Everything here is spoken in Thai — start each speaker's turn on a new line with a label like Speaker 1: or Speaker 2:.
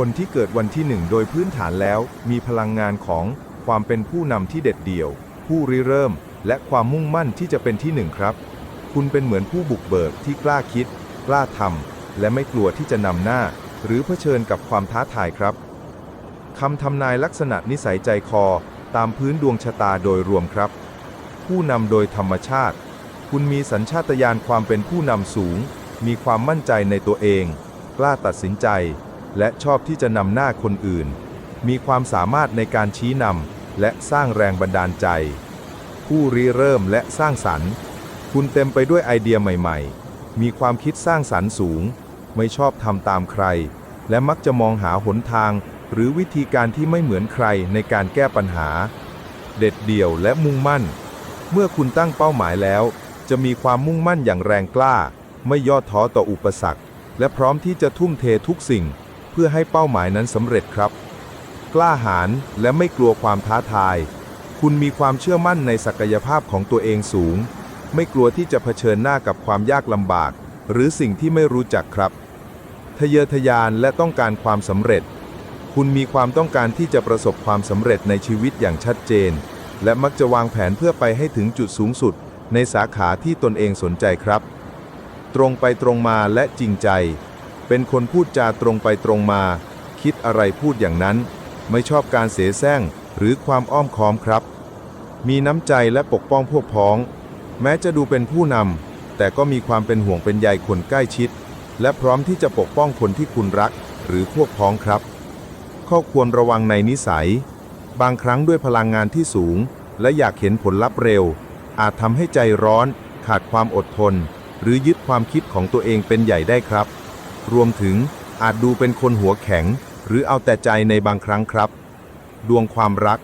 Speaker 1: คนที่เกิดวันที่หนึ่งโดยพื้นฐานแล้วมีพลังงานของความเป็นผู้นำที่เด็ดเดี่ยว ผู้ริเริ่ม และความมุ่งมั่นที่จะเป็นที่หนึ่งครับ คุณเป็นเหมือนผู้บุกเบิกที่กล้าคิด กล้าทำและไม่กลัวที่จะนำหน้า หรือเผชิญกับความท้าทายครับคำทำนายลักษณะนิสัยใจคอตามพื้นดวงชะตาโดยรวมครับ ผู้นำโดยธรรมชาติ คุณมีสัญชาตญาณความเป็นผู้นำสูง มีความมั่นใจในตัวเอง กล้าตัดสินใจ และชอบที่จะนำหน้าคนอื่น มีความสามารถในการชี้นำและสร้างแรงบันดาลใจ ผู้ริเริ่มและสร้างสรรค์ คุณเต็มไปด้วยไอเดียใหม่ ๆ มีความคิดสร้างสรรค์สูง ไม่ชอบทำตามใคร และมักจะมองหาหนทาง หรือวิธีการที่ไม่เหมือนใครในการแก้ปัญหา เด็ดเดี่ยวและมุ่งมั่น เมื่อคุณตั้งเป้าหมายแล้ว จะมีความมุ่งมั่นอย่างแรงกล้า ไม่ย่อท้อต่ออุปสรรค และพร้อมที่จะทุ่มเททุกสิ่ง พื่อให้เป้าหมายนั้นสำเร็จครับ กล้าหาญและไม่กลัวความท้าทาย คุณมีความเชื่อมั่นในศักยภาพของตัวเองสูง ไม่กลัวที่จะเผชิญหน้ากับความยากลำบาก หรือสิ่งที่ไม่รู้จักครับ ทะเยอทะยานและต้องการความสำเร็จ คุณมีความต้องการที่จะประสบความสำเร็จในชีวิตอย่างชัดเจน และมักจะวางแผนเพื่อไปให้ถึงจุดสูงสุด ในสาขาที่ตนเองสนใจครับ ตรงไปตรงมาและจริงใจ เป็นคนพูดจาตรงไปตรงมา คิดอะไรพูดอย่างนั้น ไม่ชอบการเสแสร้งหรือความอ้อมค้อมครับ มีน้ำใจและปกป้องพวกพ้อง แม้จะดูเป็นผู้นำแต่ก็มีความเป็นห่วงเป็นใยคนใกล้ชิด และพร้อมที่จะปกป้องคนที่คุณรัก หรือพวกพ้องครับ ข้อควรระวังในนิสัย บางครั้งด้วยพลังงานที่สูง และอยากเห็นผลลัพธ์เร็ว อาจทำให้ใจร้อน ขาดความอดทน หรือยึดความคิดของตัวเองเป็นใหญ่ได้ครับ รวมถึงอาจดูเป็นคนหัวแข็ง หรือเอาแต่ใจในบางครั้งครับ ดวงความรัก